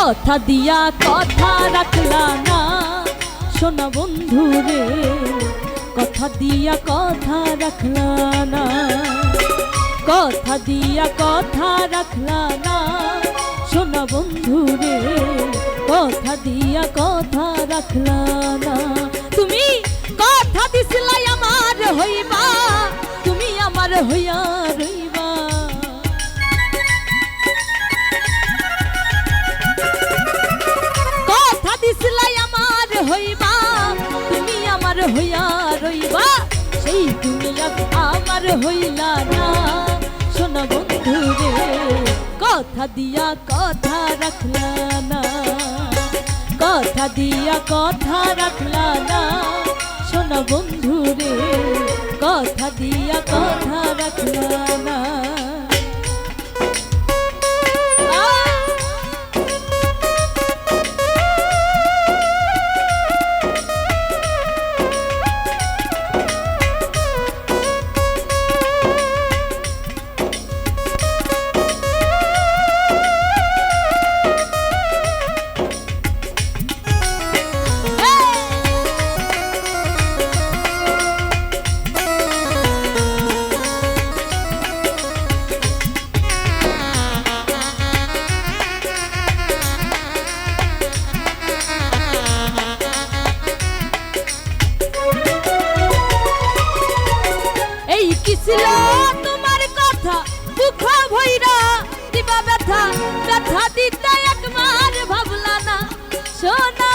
কথা দিয়া কথা রাখলা না। সোনা বন্ধু রে কথা দিয়া কথা রাখলা না। কথা দিয়া কথা রাখলা না। সোনা বন্ধু রে কথা দিয়া কথা রাখলা না। তুমি কথা দিছিলাই আমার হইবা, তুমি আমার হইয়া দুনিয়া আমার হইলা না। শোনা বন্ধু রে কথা দিয়া কথা রাখলা না। কথা দিয়া কথা রাখলা না। শোনা বন্ধু রে কথা দিয়া কথা রাখলা না। দুঃখ ভৈরা দিবা ব্যথা ব্যথা দিতে একবার ভাবলা না সোনা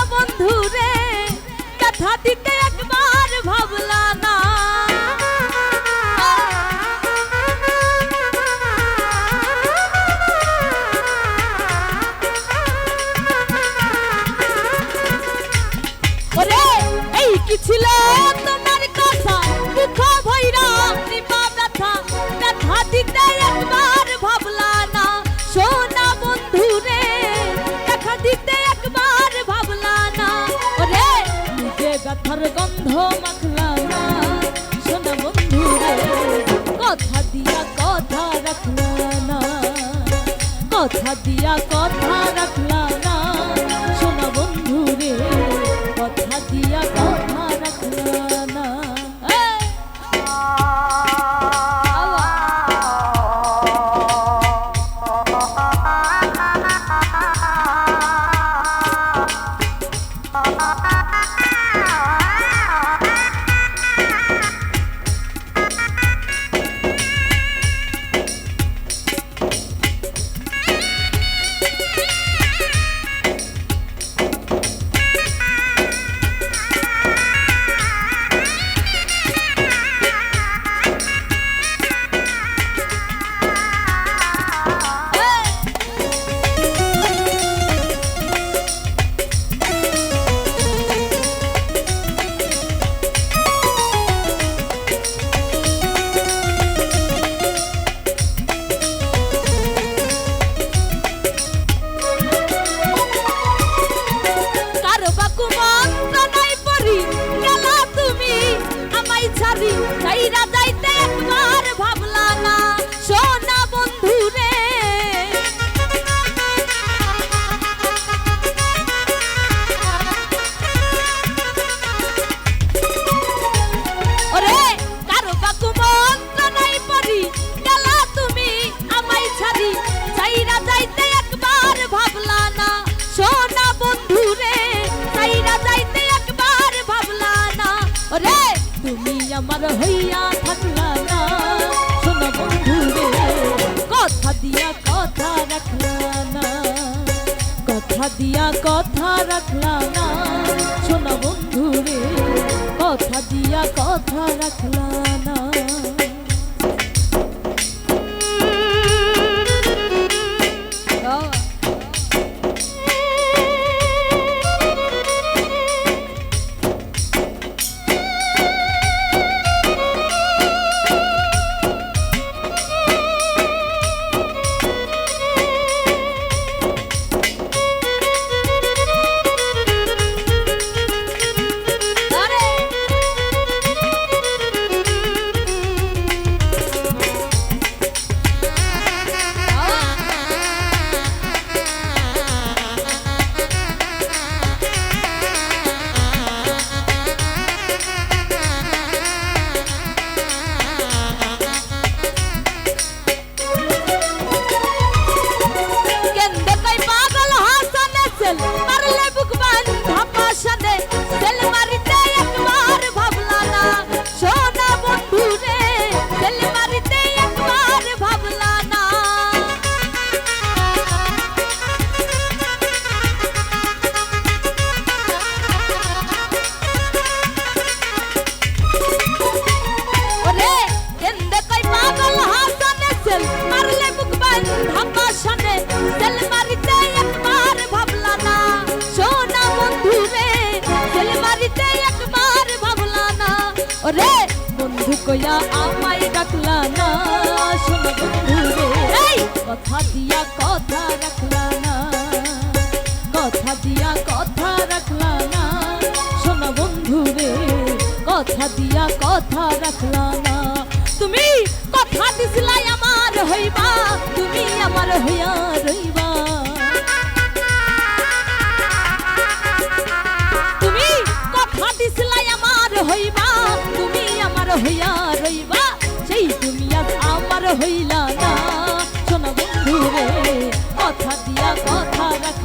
ব্যথার গন্ধ মাখলা না সোনা বন্ধু কথা দিয়া কথা রাখলা না। কথা দিয়া কথা রাখলা না। সোনা বন্ধু রে কথা দিয়া ছাড়ি চাইরা যাইতে একবার ভাবলা না। সোনা বন্ধু রে। ওরে, কারও বাকু মন্ত্র নাই পড়ি, গেলা তুমি আমায় ছাড়ি। চাইরা যাইতে একবার ভাবলা না, সোনা বন্ধু রে। চাইরা যাইতে একবার ভাবলা না। ওরে তুমি আমার হইয়া থাকলা না। সোনা বন্ধু রে কথা দিয়া কথা রাখলা না। কথা দিয়া কথা রাখলা না। সোনা বন্ধু রে কথা দিয়া কথা রাখলা না। বন্ধু কইয়া আমায় ডাকলা না, শোনো বন্ধু রে কথা দিয়া কথা রাখলা না, কথা দিয়া কথা রাখলা না, শোনো বন্ধু রে কথা দিয়া কথা রাখলা না। তুমি কথা দিছিলাই আমার হইবা, তুমি আমার হইয়া রইবা। তুমি কথা দিছিলাই আমার হইবা হইয়া রইবা, সেই তুমি আজ আমার হইলা না। শোনা বন্ধু রে কথা দিয়া কথা রাখলা